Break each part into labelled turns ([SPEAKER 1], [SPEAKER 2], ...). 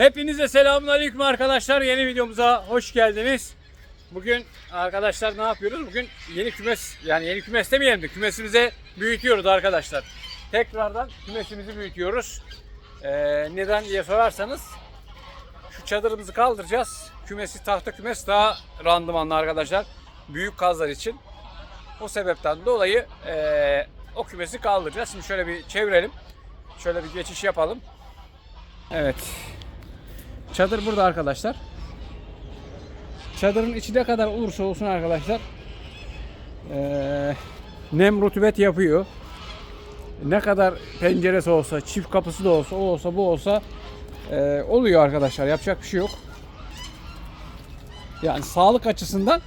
[SPEAKER 1] Hepinize selamun aleyküm arkadaşlar. Yeni videomuza hoş geldiniz. Bugün arkadaşlar ne yapıyoruz? Bugün yeni kümes yani yeni kümes demeyelim de kümesimize büyütüyoruz arkadaşlar. Tekrardan kümesimizi büyütüyoruz. Ee, neden diye sorarsanız şu çadırımızı kaldıracağız. Kümesi tahta kümes daha randımanlı arkadaşlar. Büyük kazlar için. O sebepten dolayı ee, o kümesi kaldıracağız. Şimdi şöyle bir çevirelim. Şöyle bir geçiş yapalım. Evet. Çadır burada arkadaşlar. Çadırın içi ne kadar olursa olsun arkadaşlar eee, nem rutubet yapıyor. Ne kadar penceresi olsa, çift kapısı da olsa, o olsa, bu olsa eee, oluyor arkadaşlar. Yapacak bir şey yok. Yani sağlık açısından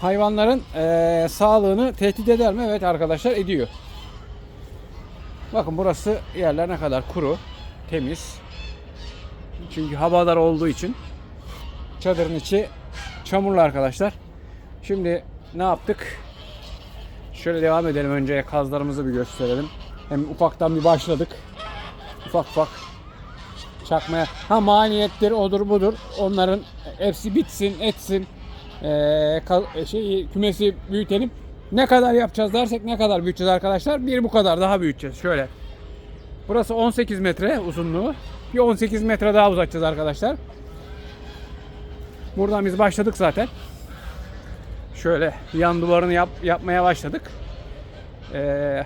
[SPEAKER 1] hayvanların eee, sağlığını tehdit eder mi? Evet arkadaşlar ediyor. Bakın burası yerler ne kadar kuru, temiz. Çünkü havadar olduğu için çadırın içi çamurlu arkadaşlar. Şimdi ne yaptık? Şöyle devam edelim. Önce kazlarımızı bir gösterelim. Hem ufaktan bir başladık. Ufak ufak çakmaya. Ha maniyettir odur budur. Onların hepsi bitsin etsin. Ee, şey kümesi büyütelim. Ne kadar yapacağız dersek ne kadar büyüteceğiz arkadaşlar? Bir bu kadar daha büyüteceğiz. Şöyle. Burası 18 metre uzunluğu. Bir 18 metre daha uzatacağız arkadaşlar. Buradan biz başladık zaten. Şöyle yan duvarını yap, yapmaya başladık. Ee,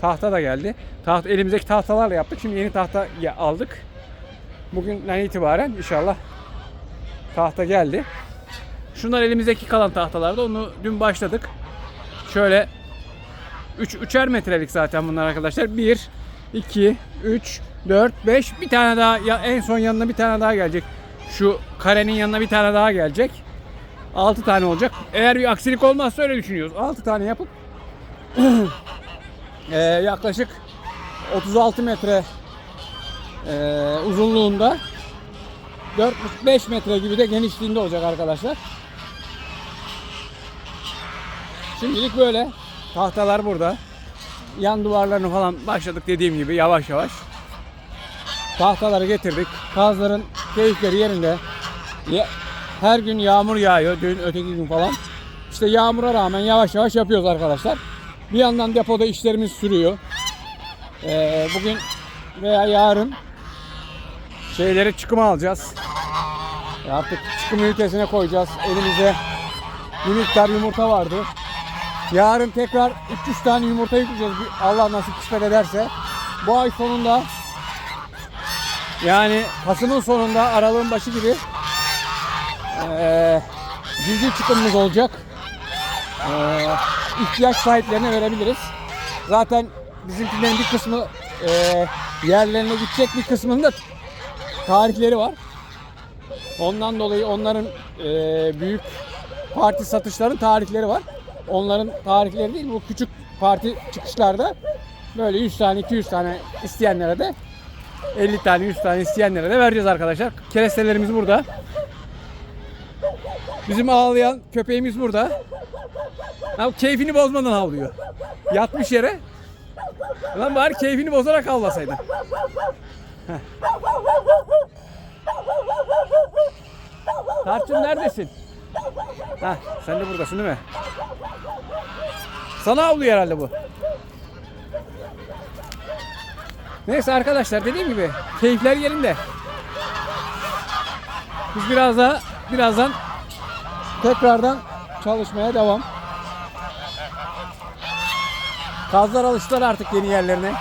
[SPEAKER 1] tahta da geldi. Taht elimizdeki tahtalarla yaptık. Şimdi yeni tahta aldık. Bugünden itibaren inşallah tahta geldi. Şunlar elimizdeki kalan tahtalarda. Onu dün başladık. Şöyle 3 üçer metrelik zaten bunlar arkadaşlar. 1 2 3 4 5 bir tane daha ya en son yanına bir tane daha gelecek. Şu karenin yanına bir tane daha gelecek. 6 tane olacak. Eğer bir aksilik olmazsa öyle düşünüyoruz. 6 tane yapıp eee, yaklaşık 36 metre eee, uzunluğunda 4-5 metre gibi de genişliğinde olacak arkadaşlar. Şimdilik böyle. Tahtalar burada. Yan duvarlarını falan başladık dediğim gibi yavaş yavaş. Tahtaları getirdik. Kazların keyifleri yerinde. Her gün yağmur yağıyor. Dün öteki gün falan. İşte yağmura rağmen yavaş yavaş yapıyoruz arkadaşlar. Bir yandan depoda işlerimiz sürüyor. Ee, bugün veya yarın şeyleri çıkıma alacağız. Artık çıkım ünitesine koyacağız. Elimizde bir miktar yumurta vardı. Yarın tekrar 300 tane yumurta yükleyeceğiz. Allah nasip kısmet ederse. Bu ay sonunda yani Kasım'ın sonunda Aralığın başı gibi eee ciddi çıkımımız olacak. Eee ihtiyaç sahiplerine verebiliriz. Zaten bizimkilerin bir kısmı eee, yerlerine gidecek bir kısmının da tarihleri var. Ondan dolayı onların eee, büyük parti satışların tarihleri var. Onların tarihleri değil bu küçük parti çıkışlarda böyle 100 tane 200 tane isteyenlere de 50 tane 100 tane isteyenlere de vereceğiz arkadaşlar. Kerestelerimiz burada. Bizim ağlayan köpeğimiz burada. Ha, keyfini bozmadan havlıyor. Yatmış yere. Lan bari keyfini bozarak havlasaydın. Tarçın neredesin? Ha, sen de buradasın değil mi? Sana avlıyor herhalde bu. Neyse arkadaşlar dediğim gibi keyifler yerinde. Biz biraz daha birazdan tekrardan çalışmaya devam. Kazlar alıştılar artık yeni yerlerine.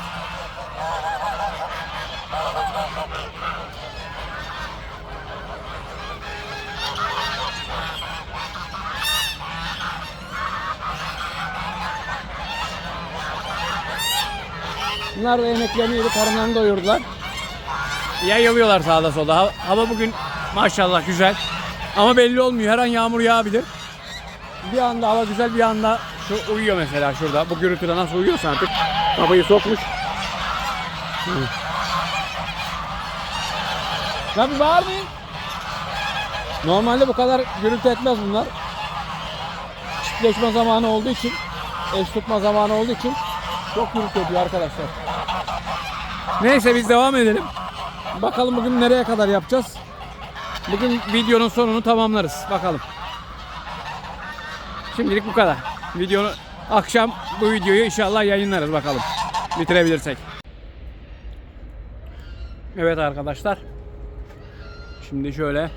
[SPEAKER 1] Bunlar da yemeklerini yedi, karınlarını doyurdular. Yayılıyorlar sağda solda. Hava- bugün maşallah güzel. Ama belli olmuyor. Her an yağmur yağabilir. Bir anda hava güzel, bir anda şu uyuyor mesela şurada. Bu gürültüde nasıl uyuyorsa artık. Babayı sokmuş. Lan bir bağırmayın. Normalde bu kadar gürültü etmez bunlar. Çiftleşme zamanı olduğu için, eş tutma zamanı olduğu için çok gürültü ediyor arkadaşlar. Neyse biz devam edelim. Bakalım bugün nereye kadar yapacağız. Bugün videonun sonunu tamamlarız. Bakalım. Şimdilik bu kadar. Videonu akşam bu videoyu inşallah yayınlarız bakalım. Bitirebilirsek. Evet arkadaşlar. Şimdi şöyle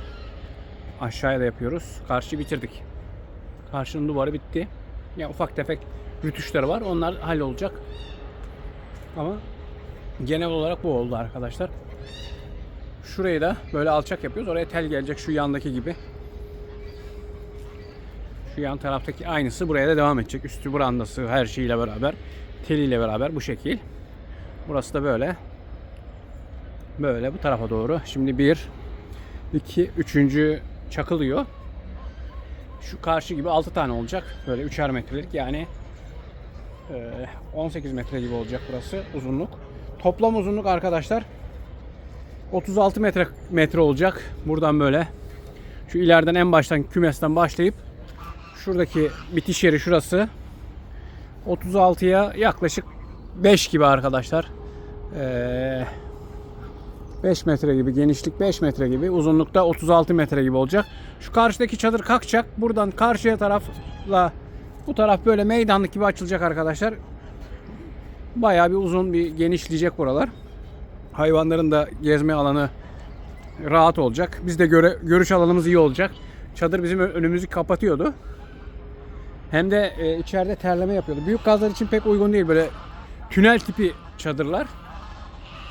[SPEAKER 1] aşağıya da yapıyoruz. Karşı bitirdik. Karşının duvarı bitti. Ya ufak tefek rütüşleri var. Onlar hallolacak. Ama genel olarak bu oldu arkadaşlar. Şurayı da böyle alçak yapıyoruz. Oraya tel gelecek şu yandaki gibi. Şu yan taraftaki aynısı buraya da devam edecek. Üstü brandası her şeyiyle beraber. Teliyle beraber bu şekil. Burası da böyle. Böyle bu tarafa doğru. Şimdi bir, iki, üçüncü çakılıyor. Şu karşı gibi 6 tane olacak. Böyle üçer metrelik yani e, 18 metre gibi olacak burası uzunluk. Toplam uzunluk arkadaşlar 36 metre metre olacak. Buradan böyle şu ileriden en baştan kümesten başlayıp şuradaki bitiş yeri şurası 36'ya yaklaşık 5 gibi arkadaşlar. Ee, 5 metre gibi genişlik 5 metre gibi uzunlukta 36 metre gibi olacak. Şu karşıdaki çadır kalkacak. Buradan karşıya tarafla bu taraf böyle meydanlık gibi açılacak arkadaşlar. Bayağı bir uzun bir genişleyecek buralar. Hayvanların da gezme alanı rahat olacak. Biz de göre, görüş alanımız iyi olacak. Çadır bizim önümüzü kapatıyordu. Hem de e, içeride terleme yapıyordu. Büyük gazlar için pek uygun değil böyle tünel tipi çadırlar.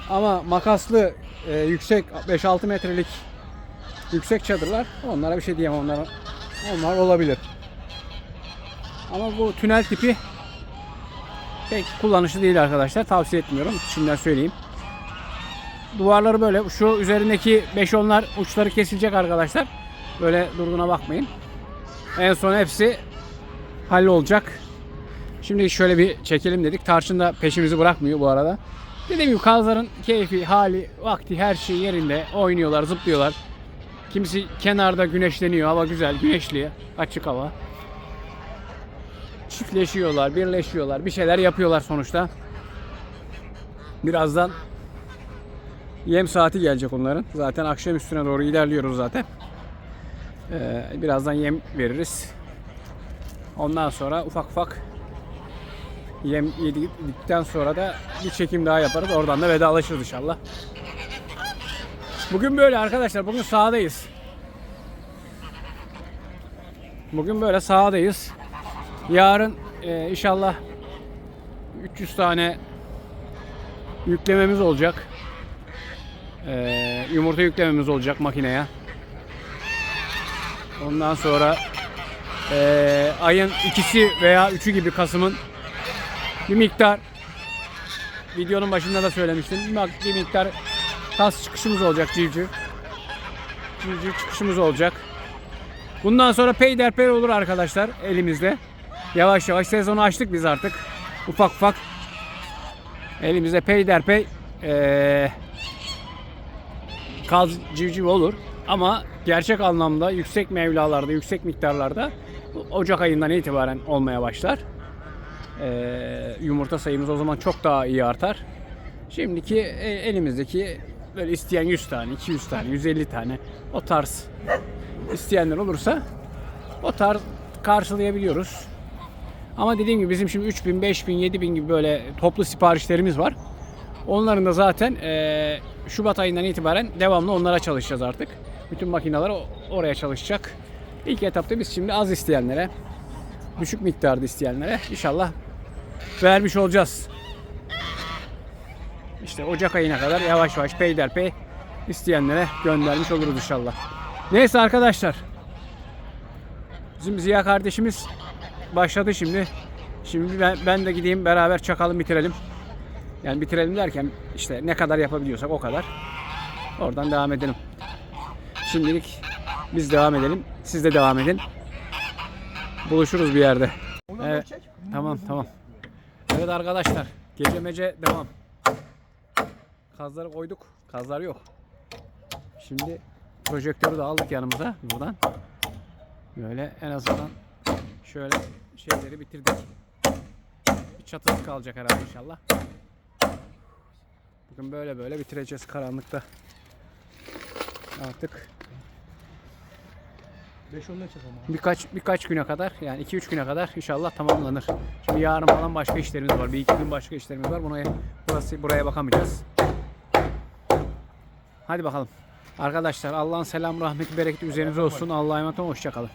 [SPEAKER 1] Ama makaslı e, yüksek 5-6 metrelik yüksek çadırlar onlara bir şey diyemem onlar onlar olabilir. Ama bu tünel tipi pek kullanışlı değil arkadaşlar. Tavsiye etmiyorum. Şimdiden söyleyeyim. Duvarları böyle. Şu üzerindeki 5-10'lar uçları kesilecek arkadaşlar. Böyle durduğuna bakmayın. En son hepsi hallolacak. Şimdi şöyle bir çekelim dedik. Tarçın da peşimizi bırakmıyor bu arada. Dediğim gibi kazların keyfi, hali, vakti her şey yerinde. Oynuyorlar, zıplıyorlar. Kimisi kenarda güneşleniyor. Hava güzel, güneşli, açık hava. Çiftleşiyorlar, birleşiyorlar. Bir şeyler yapıyorlar sonuçta. Birazdan yem saati gelecek onların. Zaten akşam üstüne doğru ilerliyoruz zaten. Ee, birazdan yem veririz. Ondan sonra ufak ufak yem yedikten sonra da bir çekim daha yaparız. Oradan da vedalaşırız inşallah. Bugün böyle arkadaşlar. Bugün sahadayız. Bugün böyle sahadayız. Yarın e, inşallah 300 tane yüklememiz olacak. E, yumurta yüklememiz olacak makineye. Ondan sonra e, ayın ikisi veya üçü gibi Kasım'ın bir miktar videonun başında da söylemiştim. Bir, miktar tas çıkışımız olacak civciv. Civciv çıkışımız olacak. Bundan sonra peyderpey olur arkadaşlar elimizde. Yavaş yavaş sezonu açtık biz artık. Ufak ufak elimizde peyderpey eee kaz civciv olur. Ama gerçek anlamda yüksek mevlalarda, yüksek miktarlarda Ocak ayından itibaren olmaya başlar. Ee, yumurta sayımız o zaman çok daha iyi artar. Şimdiki e, elimizdeki böyle isteyen 100 tane, 200 tane, 150 tane o tarz isteyenler olursa o tarz karşılayabiliyoruz. Ama dediğim gibi bizim şimdi 3000, 5000, 7000 gibi böyle toplu siparişlerimiz var. Onların da zaten e, Şubat ayından itibaren devamlı onlara çalışacağız artık. Bütün makineler oraya çalışacak. İlk etapta biz şimdi az isteyenlere, düşük miktarda isteyenlere inşallah vermiş olacağız. İşte Ocak ayına kadar yavaş yavaş peyderpey isteyenlere göndermiş oluruz inşallah. Neyse arkadaşlar. Bizim Ziya kardeşimiz başladı şimdi. Şimdi ben, ben de gideyim beraber çakalım bitirelim. Yani bitirelim derken işte ne kadar yapabiliyorsak o kadar. Oradan devam edelim. Şimdilik biz devam edelim. Siz de devam edin. Buluşuruz bir yerde. Evet. Tamam tamam. Evet arkadaşlar. Gece mece devam. Kazları koyduk. Kazlar yok. Şimdi projektörü de aldık yanımıza buradan. Böyle en azından şöyle şeyleri bitirdik. Bir çatısı kalacak herhalde inşallah. Bugün böyle böyle bitireceğiz karanlıkta. artık
[SPEAKER 2] 5 ondan çek ama.
[SPEAKER 1] birkaç birkaç güne kadar yani 2-3 güne kadar inşallah tamamlanır. Şimdi yarın falan başka işlerimiz var. Bir iki gün başka işlerimiz var. Buna burası buraya bakamayacağız. Hadi bakalım. Arkadaşlar Allah'ın selam, rahmeti, bereketi üzerinize olsun. Allah'a emanet olun. Hoşçakalın.